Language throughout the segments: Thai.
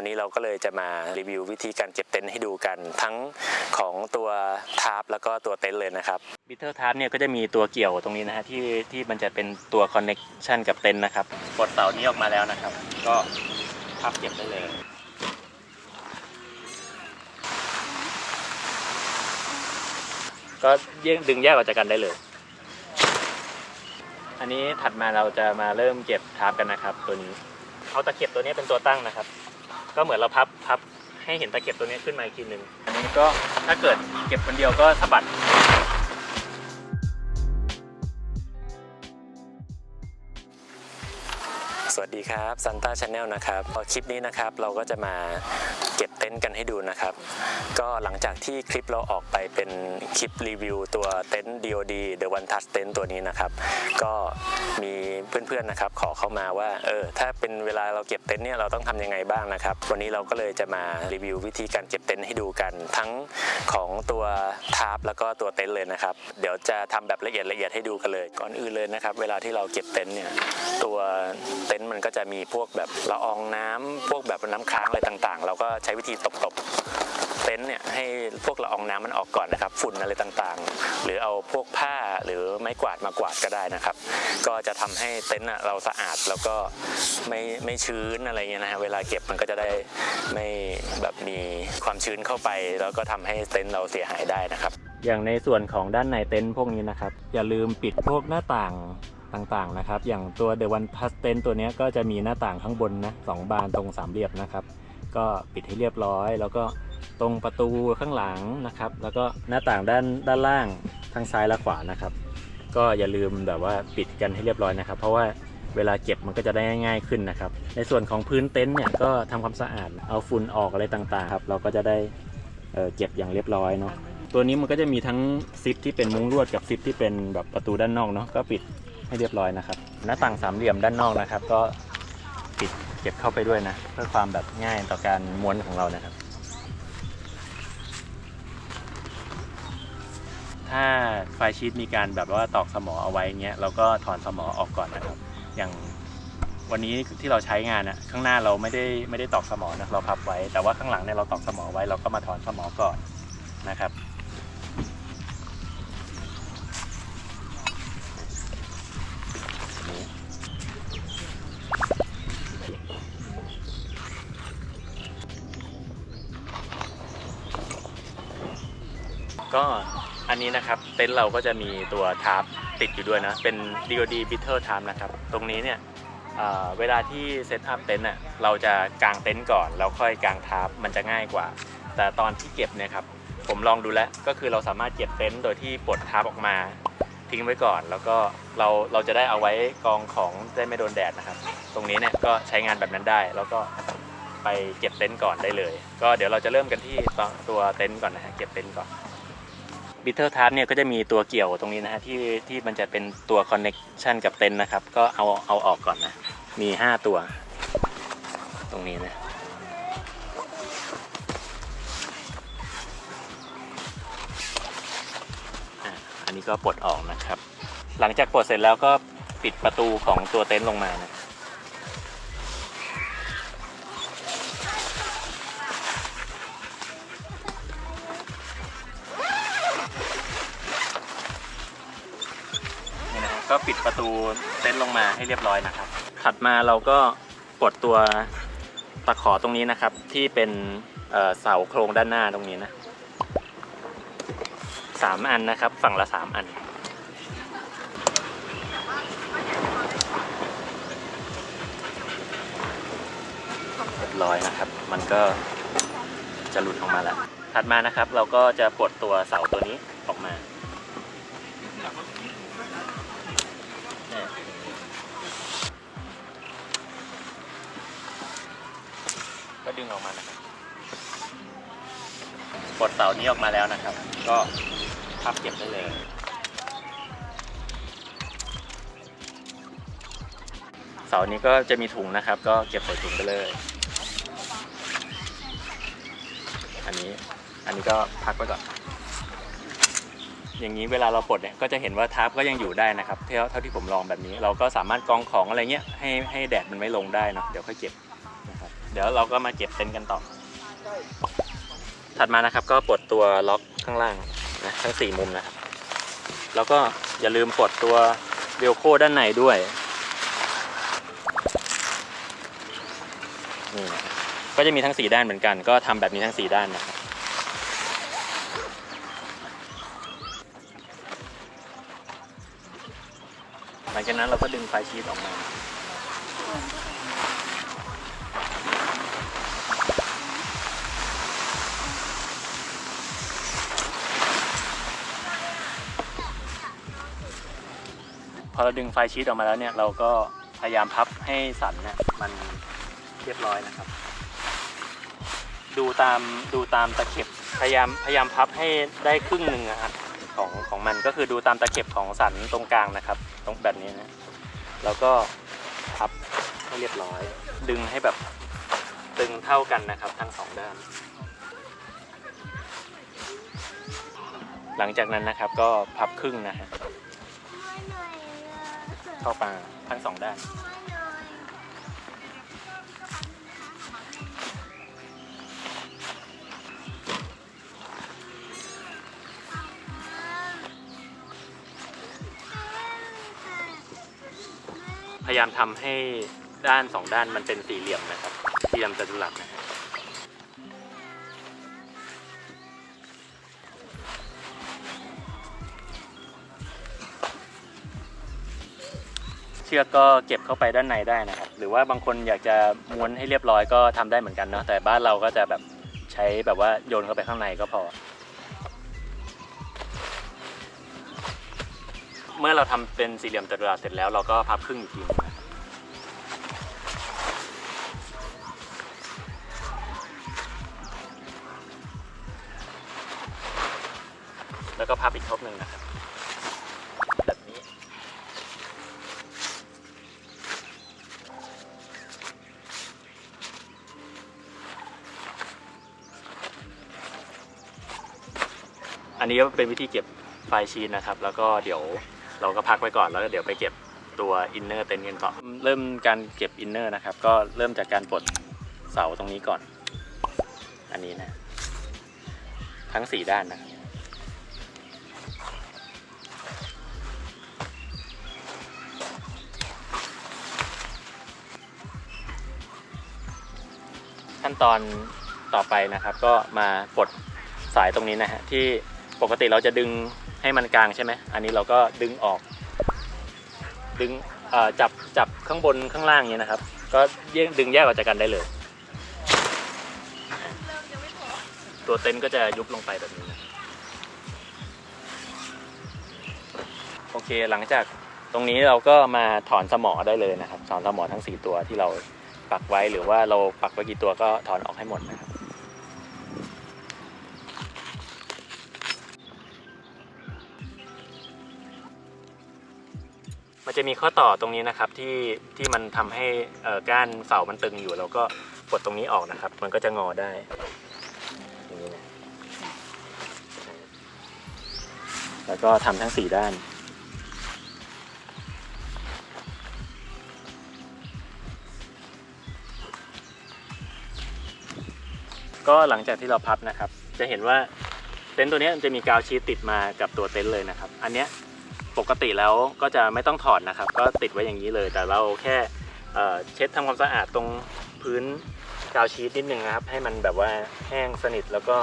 วันนี้เราก็เลยจะมารีวิววิธีการเก็บเต็นท์ให้ดูกัน ทั้งของตัวทาร์ปแล้วก็ตัวเต็นท์เลยนะครับบิทเทอร์ทาร์ปเนี่ยก็จะมีตัวเกี่ยวตรงนี้นะฮะที่ที่มันจะเป็นตัวคอนเน็กชันกับเต็นท์นะครับกดเสานี้ออกมาแล้วนะครับ ก็พับเก็บได้เลยก็ยกดึงแยกออกจากกันได้เลย อันนี้ถัดมาเราจะมาเริ่มเก็บทาร์ปกันนะครับ ตัวนี้ เอาตะเข็บตัวนี้เป็นตัวตั้งนะครับ ก็เหมือนเราพับพับให้เห็นตะเข็บตัวนี้ขึ้นมาอีกทีหนึ่งอันนี้ก็ถ้าเกิดเก็บคนเดียวก็สะบัด สวัสดีครับซันต้าชาแนลนะครับคลิปนี้นะครับเราก็จะมาเก็บเต็นท์กันให้ดูนะครับ ก็หลังจากที่คลิปเราออกไปเป็นคลิปรีวิวตัวเต็นท์ DOD The One Touch Tent ตัวนี้นะครับ ก็มีเพื่อนๆนะครับขอเข้ามาว่าเออถ้าเป็นเวลาเราเก็บเต็นท์เนี่ยเราต้องทำยังไงบ้างนะครับ วันนี้เราก็เลยจะมารีวิววิธีการเก็บเต็นท์ให้ดูกัน ทั้งของตัวทาร์ปแล้วก็ตัวเต็นท์เลยนะครับ เดี๋ยวจะทำแบบละเอียดละเอียดให้ดูกันเลย ก่อนอื่นเลยนะครับ เวลาที่เราเก็บเต็นท์เนี่ยตัวเต็นท์มันก็จะมีพวกแบบละอองน้ำพวกแบบน้ำค้างอะไรต่างๆ เราก็ใช้วิธีตบๆเต็นท์เนี่ยให้พวกละอองน้ำมันออกก่อนนะครับ ฝุ่นอะไรต่างๆ หรือเอาพวกผ้าหรือไม้กวาดมากวาดก็ได้นะครับ ก็จะทำให้เต็นท์เราสะอาดแล้วก็ไม่ไม่ชื้นอะไรเงี้ยนะฮะเวลาเก็บมันก็จะได้ไม่แบบมีความชื้นเข้าไป แล้วก็ทำให้เต็นท์เราเสียหายได้นะครับ อย่างในส่วนของด้านในเต็นท์พวกนี้นะครับอย่าลืมปิดพวกหน้าต่าง ต่างๆนะครับ อย่างตัว The One Plus Ten ตัวนี้ก็จะมีหน้าต่างข้างบนนะสองบานตรงสามเหลี่ยมนะครับ ก็ปิดให้เรียบร้อย แล้วก็ตรงประตูข้างหลังนะครับ แล้วก็หน้าต่างด้านด้านล่างทางซ้ายและขวานะครับ ก็อย่าลืมแบบว่าปิดกันให้เรียบร้อยนะครับ เพราะว่าเวลาเก็บมันก็จะได้ง่ายขึ้นนะครับ ในส่วนของพื้นเต็นท์เนี่ยก็ทำความสะอาดเอาฝุ่นออกอะไรต่างๆครับ เราก็จะได้เเก็บอย่างเรียบร้อยเนาะตัวนี้มันก็จะมีทั้งซิปที่เป็นมุ้งลวดกับซิปที่เป็นแบบประตูด้านนอกเนาะก็ปิด ให้เรียบร้อยนะครับ หน้าต่างสามเหลี่ยมด้านนอกนะครับ ก็ปิดเก็บเข้าไปด้วยนะ เพื่อความแบบง่ายต่อการม้วนของเรานะครับ ถ้าไฟชีตมีการแบบว่าตอกสมอเอาไว้เงี้ยเราก็ถอนสมอออกก่อนนะครับ อย่างวันนี้ที่เราใช้งานอะข้างหน้าเราไม่ได้ไม่ได้ตอกสมอนะเราพับไว้ แต่ว่าข้างหลังเนี่ยเราตอกสมอไว้เราก็มาถอนสมอก่อนนะครับ ก็อันนี้นะครับเต็นท์เราก็จะมีตัวทาร์ปติดอยู่ด้วยนะ เป็น DOD Bitter Time นะครับ ตรงนี้เนี่ยเเวลาที่เซตอัพเต็นท์อะเราจะกางเต็นท์ก่อนแล้วค่อยกางทาร์ปมันจะง่ายกว่า แต่ตอนที่เก็บเนี่ยครับผมลองดูแล้วก็คือเราสามารถเก็บเต็นท์โดยที่ปลดทาร์ปออกมา ทิ้งไว้ก่อน แล้วก็เราเราจะได้เอาไว้กองของได้ไม่โดนแดดนะครับ ตรงนี้เนี่ยก็ใช้งานแบบนั้นได้แล้วก็ไปเก็บเต็นท์ก่อนได้เลย ก็เดี๋ยวเราจะเริ่มกันที่ตัวตัวเต็นท์ก่อนนะฮะเก็บเต็นท์ก่อน บิทเทอร์ทาร์เนี่ยก็จะมีตัวเกี่ยวตรงนี้นะฮะที่ที่มันจะเป็นตัวคอนเน็กชันกับเต็นท์นะครับ ก็เอาเอาออกก่อนนะ มี 5 ตัว ตรงนี้นะอะอันนี้ก็ปลดออกนะครับ หลังจากปลดเสร็จแล้วก็ปิดประตูของตัวเต็นท์ลงมานะ ก็ปิดประตูเต็นท์ลงมาให้เรียบร้อยนะครับ ถัดมาเราก็กดตัวตะขอตรงนี้นะครับ ที่เป็นเอ่อเสาโครงด้านหน้าตรงนี้นะสามอันนะครับ ฝั่งละสามอัน เรียบร้อยนะครับ มันก็จะหลุดออกมาแล้ว ถัดมานะครับเราก็จะปลดตัวเสาตัวนี้ เสานี้ออกมาแล้วนะครับ ก็พับเก็บได้เลย เสานี้ก็จะมีถุงนะครับ ก็เก็บใส่ถุงไปเลย อันนี้อันนี้ก็พักไว้ก่อน อย่างนี้เวลาเราปลดเนี่ยก็จะเห็นว่าทับก็ยังอยู่ได้นะครับเท่าเท่าที่ผมลองแบบนี้ เราก็สามารถกองของอะไรเงี้ยให้ให้แดดมันไม่ลงได้เนาะเดี๋ยวค่อยเก็บนะครับเดี๋ยวเราก็มาเก็บเต็นท์กันต่อ ถัดมานะครับก็ปลดตัวล็อกข้างล่างนะทั้งสี่มุมนะครับ แล้วก็อย่าลืมปลดตัวเวลโคด้านในด้วยนี่นะก็จะมีทั้งสี่ด้านเหมือนกัน ก็ทำแบบนี้ทั้งสี่ด้านนะครับหลังจากนั้นเราก็ดึงไฟชีตออกมา อเราดึงไฟชีตออกมาแล้วเนี่ยเราก็พยายามพับให้สันเนี่ยมันเรียบร้อยนะครับ ดูตามดูตามตะเข็บพยายามพยายามพับให้ได้ครึ่งหนึ่งนะครับของของมันก็คือดูตามตะเข็บของสันตรงกลางนะครับ ตรงแบบนี้นะแล้วก็พับให้เรียบร้อย ดึงให้แบบตึงเท่ากันนะครับทั้งสองด้าน หลังจากนั้นนะครับก็พับครึ่งนะฮะ เข้ามาทั้งสองด้าน พยายามทำให้ด้านสองด้านมันเป็นสี่เหลี่ยมนะครับสี่เหลี่ยมจัตุรัสนะฮะ เชือกก็เก็บเข้าไปด้านในได้นะครับ หรือว่าบางคนอยากจะม้วนให้เรียบร้อยก็ทำได้เหมือนกันเนาะแต่บ้านเราก็จะแบบใช้แบบว่าโยนเข้าไปข้างในก็พอ เมื่อเราทำเป็นสี่เหลี่ยมจัตุรัสเสร็จแล้วเราก็พับครึ่งอีกที อันนี้ก็เป็นวิธีเก็บไฟล์ชีตนะครับ แล้วก็เดี๋ยวเราก็พักไว้ก่อนแล้วก็เดี๋ยวไปเก็บตัวอินเนอร์เต็นท์กันต่อนเริ่มการเก็บอินเนอร์นะครับ ก็เริ่มจากการปลดเสาตรงนี้ก่อน อันนี้นะ ทั้งสี่ด้านนะขั้นตอนต่อไปนะครับ ก็มาปลดสายตรงนี้นะฮะที่ ปกติเราจะดึงให้มันกลางใช่ไหมอันนี้เราก็ดึงออก ดึงจับจับข้างบนข้างล่างเนี้ยนะครับ ก็ดึงแยกออกจากกันได้เลย ตัวเต็นท์ก็จะยุบลงไปแบบนี้นะโอเคหลังจากตรงนี้เราก็มาถอนสมอได้เลยนะครับ ถอนสมอทั้ง 4 ตัวที่เราปักไว้หรือว่าเราปักไว้กี่ตัวก็ถอนออกให้หมดนะครับ มันจะมีข้อต่อตรงนี้นะครับที่ที่มันทำให้ก้านเสามันตึงอยู่แล้วก็กดตรงนี้ออกนะครับ มันก็จะงอได้นี้นะแล้วก็ทำทั้งสี่ด้าน ก็หลังจากที่เราพับนะครับ จะเห็นว่าเต็นท์ตัวนี้มันจะมีกาวชีตติดมากับตัวเต็นท์เลยนะครับ อันเนี้ย ปกติแล้วก็จะไม่ต้องถอดนะครับ ก็ติดไว้อย่างนี้เลย แต่เราแค่เช็ดทำความสะอาดตรงพื้นกาวชีตนิดนึงนะครับ ให้มันแบบว่าแห้งสนิทแล้วก็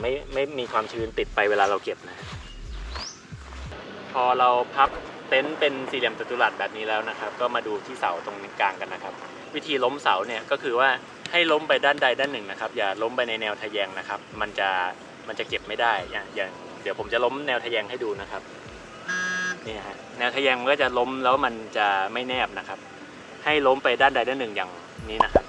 ไม่ไม่มีความชื้นติดไปเวลาเราเก็บนะ พอเราพับเต็นท์เป็นสี่เหลี่ยมจัตุรัสแบบนี้แล้วนะครับ ก็มาดูที่เสาตรงกลางกันนะครับ วิธีล้มเสาเนี่ยก็คือว่าให้ล้มไปด้านใดด้านหนึ่งนะครับ อย่าล้มไปในแนวทะแยงนะครับ มันจะมันจะเก็บไม่ได้อย่างอย่างเดี๋ยวผมจะล้มแนวทะแยงให้ดูนะครับ นี่ฮะแนวทะแยงมันก็จะล้มแล้วมันจะไม่แนบนะครับ ให้ล้มไปด้านใดด้านหนึ่งอย่างนี้นะครับ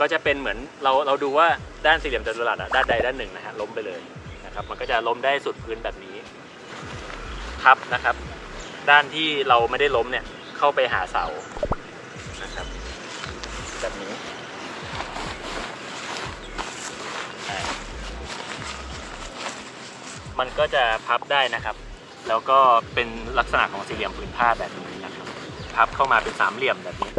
ก็จะเป็นเหมือนเราเราดูว่าด้านสี่เหลี่ยมจัตุรัสอะด้านใดด้านหนึ่งนะฮะล้มไปเลยนะครับ มันก็จะล้มได้สุดพื้นแบบนี้ทับนะครับ ด้านที่เราไม่ได้ล้มเนี่ยเข้าไปหาเสานะครับแบบนี้มันก็จะพับได้นะครับ แล้วก็เป็นลักษณะของสี่เหลี่ยมผืนผ้าแบบนี้นะครับพับเข้ามาเป็นสามเหลี่ยมแบบนี้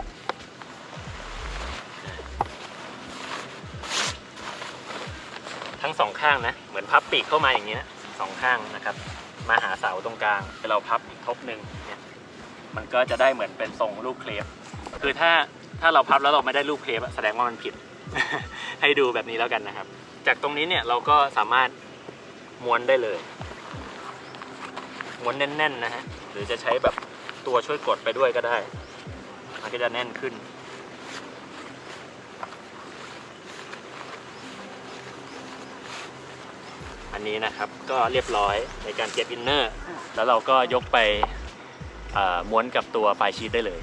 ทั้งสองข้างนะ เหมือนพับปีกเข้ามาอย่างนี้นะสองข้างนะครับ มาหาเสาตรงกลางเราพับอีกทบหนึ่งเนี่ยมันก็จะได้เหมือนเป็นทรงลูกเคลปคือถ้าถ้าเราพับแล้วเราไม่ได้ลูกเคลปแสดงว่ามันผิด ให้ดูแบบนี้แล้วกันนะครับ จากตรงนี้เนี่ยเราก็สามารถม้วนได้เลย ม้วนแน่นๆนะฮะ หรือจะใช้แบบตัวช่วยกดไปด้วยก็ได้ มันก็จะแน่นขึ้น อันนี้นะครับก็เรียบร้อยในการเก็บอินเนอร์ แล้วเราก็ยกไปม้วนกับตัวปลายชีตได้เลย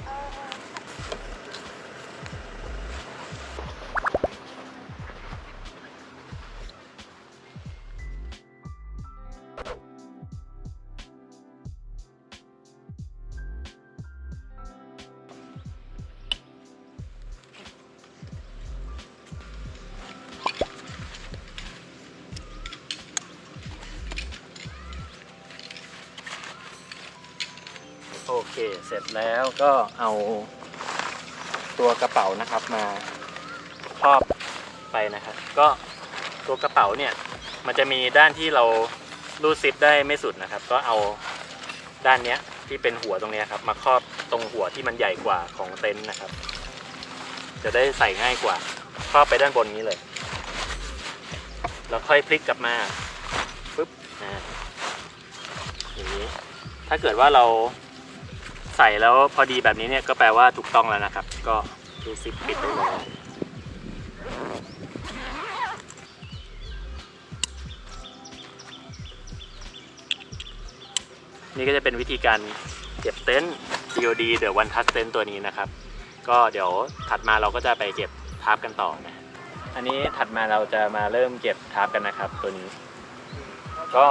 เสร็จแล้วก็เอาตัวกระเป๋านะครับมาครอบไปนะครับ ก็ตัวกระเป๋าเนี่ยมันจะมีด้านที่เรารูดซิปได้ไม่สุดนะครับ ก็เอาด้านเนี้ยที่เป็นหัวตรงนี้ครับ มาครอบตรงหัวที่มันใหญ่กว่าของเต็นท์นะครับ จะได้ใส่ง่ายกว่า ครอบไปด้านบนนี้เลย แล้วค่อยพลิกกลับมาปุ๊บอ่าอย่างนี้ถ้าเกิดว่าเรา ใส่แล้วพอดีแบบนี้เนี่ยก็แปลว่าถูกต้องแล้วนะครับ ก็ดูซิปปิดได้เลยนี่ก็จะเป็นวิธีการเก็บเต็นท์ DOD The One Touch Tent ตัวนี้นะครับ ก็เดี๋ยวถัดมาเราก็จะไปเก็บทาร์ปกันต่อนะอันนี้ถัดมาเราจะมาเริ่มเก็บทาร์ปกันนะครับ ตัวนี้ ก็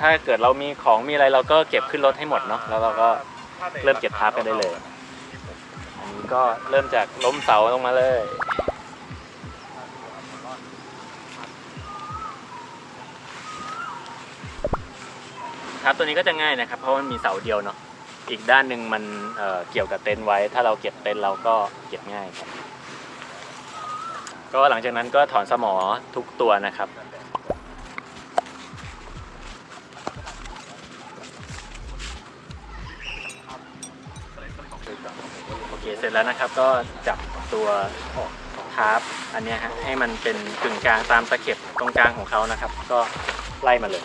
ถ้าเกิดเรามีของมีอะไรเราก็เก็บขึ้นรถให้หมดเนาะแล้วเราก็ เริ่มเก็บทาร์ปกันได้เลย อันนี้ก็เริ่มจากล้มเสาลงมาเลย ครับตัวนี้ก็จะง่ายนะครับ เพราะมันมีเสาเดียวเนาะอีกด้านหนึ่งมันเอ่อเกี่ยวกับเต็นท์ไว้ ถ้าเราเก็บเต็นท์เราก็เก็บง่ายครับ ก็หลังจากนั้นก็ถอนสมอทุกตัวนะครับ แล้วนะครับ ก็จับตัวทาร์บอันนี้ฮะให้มันเป็นกึ่งกลางตามตะเข็บตรงกลางของเขานะครับ ก็ไล่มาเลย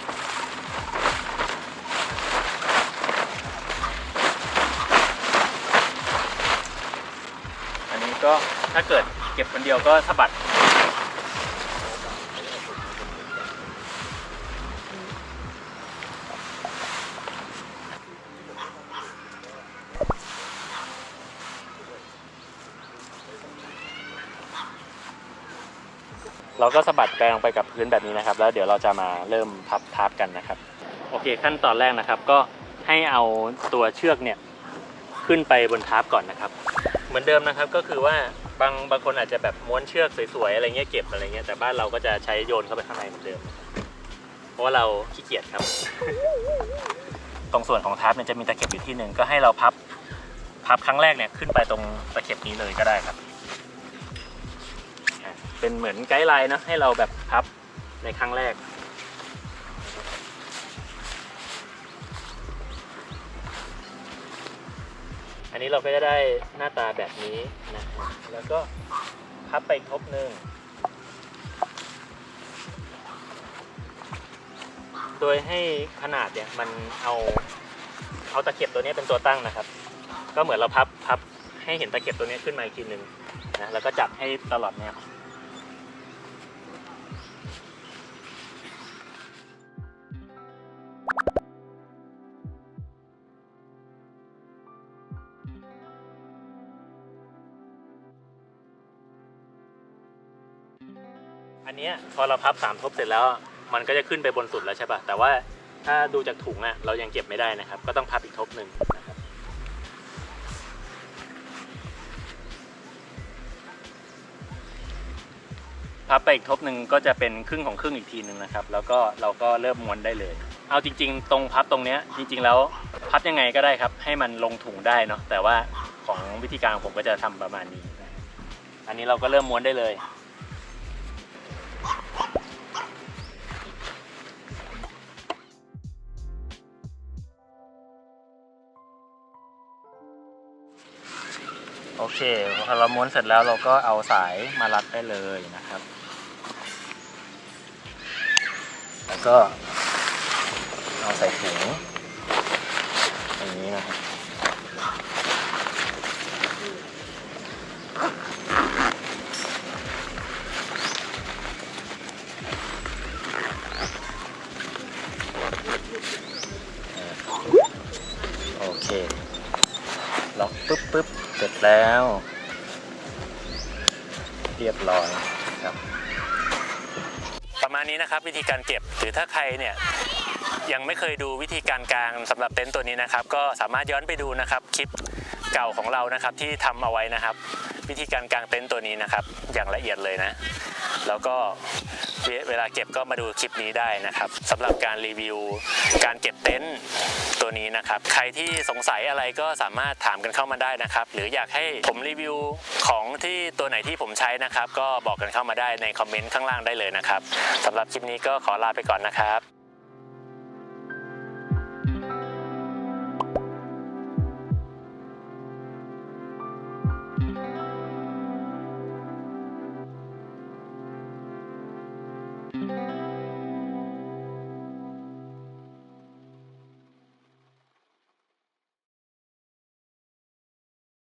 อันนี้ก็ถ้าเกิดเก็บคนเดียวก็สะบัด เราก็สะบัดแปลงไปกับพื้นแบบนี้นะครับ แล้วเดี๋ยวเราจะมาเริ่มพับทับกันนะครับ โอเคขั้นตอนแรกนะครับ ก็ให้เอาตัวเชือกเนี่ยขึ้นไปบนทับก่อนนะครับ เหมือนเดิมนะครับก็คือว่าบางบางคนอาจจะแบบม้วนเชือกสวยๆอะไรเงี้ยเก็บอะไรเงี้ยแต่บ้านเราก็จะใช้โยนเข้าไปข้างในเหมือนเดิม เพราะว่าเราขี้เกียจครับ ตรงส่วนของทับเนี่ยจะมีตะเข็บอยู่ที่หนึ่งก็ให้เราพับพับครั้งแรกเนี่ยขึ้นไปตรงตะเข็บนี้เลยก็ได้ครับ เป็นเหมือนไกด์ไลน์นะให้เราแบบพับในครั้งแรก อันนี้เราก็จะได้หน้าตาแบบนี้นะแล้วก็พับไปทบหนึ่งโดยให้ขนาดเนี่ยมันเอาเอาตะเข็บตัวนี้เป็นตัวตั้งนะครับ ก็เหมือนเราพับพับให้เห็นตะเข็บตัวนี้ขึ้นมาอีกทีหนึ่งนะแล้วก็จับให้ตลอดแนว เนี้ยพอเราพับสามทบเสร็จแล้ว มันก็จะขึ้นไปบนสุดแล้วใช่ปะแต่ว่าถ้าดูจากถุงอะเรายังเก็บไม่ได้นะครับ ก็ต้องพับอีกทบหนึ่งนะครับพับไปอีกทบหนึ่งก็จะเป็นครึ่งของครึ่งอีกทีหนึ่งนะครับ แล้วก็เราก็เริ่มม้วนได้เลย เอาจริง ๆ ตรงพับตรงเนี้ยจริง ๆ แล้วพับยังไงก็ได้ครับ ให้มันลงถุงได้เนาะแต่ว่าของวิธีการของผมก็จะทำประมาณนี้ อันนี้เราก็เริ่มม้วนได้เลย โอเคพอเราม้วนเสร็จแล้วเราก็เอาสายมารัดได้เลยนะครับ แล้วก็เอาใส่ถุงอย่างนี้นะครับโอเค ล็อกปึ๊บปึ๊บเสร็จแล้ว เรียบร้อยครับ ประมาณนี้นะครับวิธีการเก็บหรือถ้าใครเนี่ยยังไม่เคยดูวิธีการกางสำหรับเต็นท์ตัวนี้นะครับ ก็สามารถย้อนไปดูนะครับคลิปเก่าของเรานะครับที่ทำเอาไว้นะครับ วิธีการกางเต็นท์ตัวนี้นะครับ อย่างละเอียดเลยนะ แล้วก็ เวลาเก็บก็มาดูคลิปนี้ได้นะครับสำหรับการรีวิว การเก็บเต็นท์ตัวนี้นะครับ ใครที่สงสัยอะไรก็สามารถถามกันเข้ามาได้นะครับ หรืออยากให้ผมรีวิวของที่ตัวไหนที่ผมใช้นะครับ ก็บอกกันเข้ามาได้ในคอมเมนต์ข้างล่างได้เลยนะครับสำหรับคลิปนี้ก็ขอลาไปก่อนนะครับ